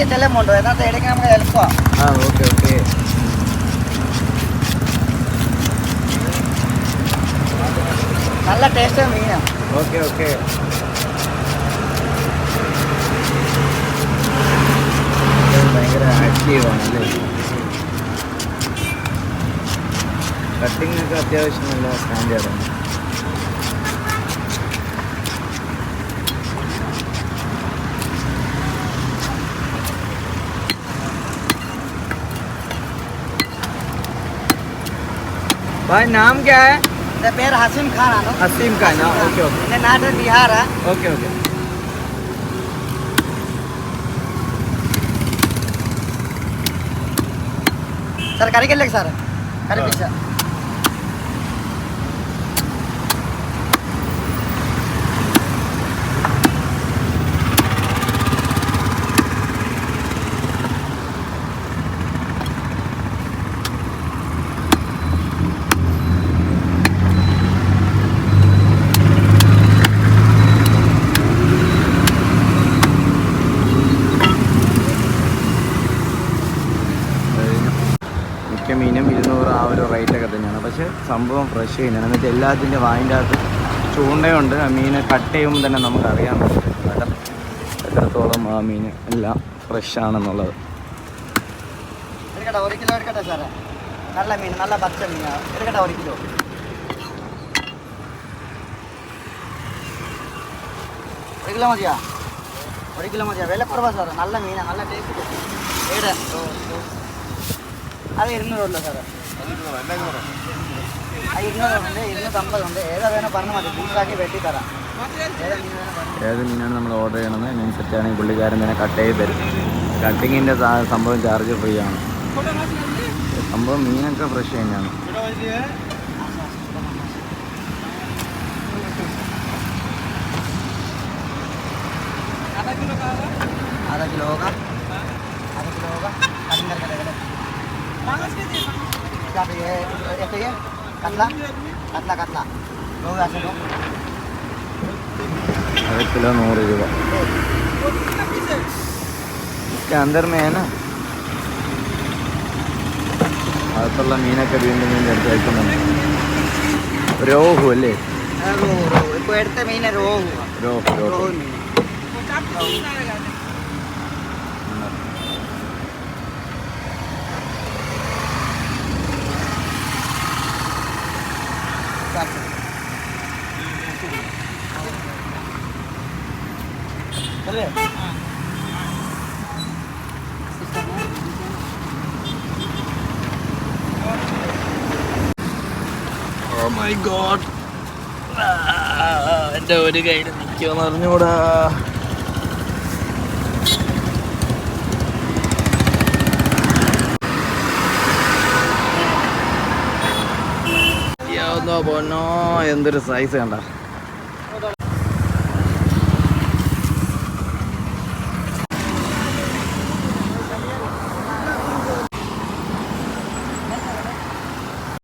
ചെറിയ ചെലമുണ്ട് അതിനകത്ത് എടുക്കാൻ നമുക്ക് എളുപ്പമാണ് ആ ഓക്കെ ഓക്കെ. നല്ല ടേസ്റ്റ് മീനാണ് ഓക്കെ ഓക്കെ. ഭയങ്കര ആക്റ്റീവാണ് അല്ലേ? കട്ടിങ് ഒക്കെ അത്യാവശ്യം നല്ല സ്റ്റാൻഡേർഡാണ് भाई नाम क्या है? पैर हसीम खान आना हसीम खान हाँ, हाँ, ओके ओके। नाटक बिहार है। Okay okay. सरकारी के लिए सर। हाँ। करी पीछे। മീനും ഇരുന്നൂറ് ആ ഒരു റേറ്റൊക്കെ തന്നെയാണ്. പക്ഷേ സംഭവം ഫ്രഷ് മീനാണ് എന്നിട്ട് എല്ലാത്തിന്റെ വായിന്റെ അകത്ത് ചൂണ്ടയുണ്ട്. ആ മീൻ കട്ട് ചെയ്യുമ്പോൾ തന്നെ നമുക്കറിയാൻ പറ്റും എത്രത്തോളം ആ മീൻ എല്ലാം ഫ്രഷ് ആണെന്നുള്ളത്. എടുക്കട്ടെ ഒരു ഒരു കിലോ. മതിയാ? ഒരു കിലോ മതിയാ. വില കുറവാ സാറേ. നല്ല മീനാണ് നല്ല ടേസ്റ്റ് ഏടെ അത് ഇരുന്നൂറുള്ള സാറേ. മതി. വെട്ടി ഏത് മീനാണ് നമ്മൾ ഓർഡർ ചെയ്യണത് അതിനനുസരിച്ചാണ് പുള്ളിക്കാരൻ തന്നെ കട്ട് ചെയ്ത് തരും. കട്ടിങ്ങിന്റെ സംഭവം ചാർജ് ഫ്രീ ആണ്. സംഭവം മീനൊക്കെ ഫ്രഷ് തന്നെയാണ്. അര കിലോ അര kilo. ito yun? Katla? Katla, katla. അകത്തുള്ള മീനൊക്കെ വീണ്ടും വീണ്ടും എടുത്ത് കഴിക്കുന്നുണ്ട് രോഹു അല്ലേ ഇപ്പൊ എടുത്ത മീന rohu rohu rohu oh my god എന്റെ ഒരു കയ്യിൽ നിൽക്കുമെന്ന് അറിഞ്ഞൂടാ പൊന്നോ? എന്തൊരു സൈസ് കണ്ടാ.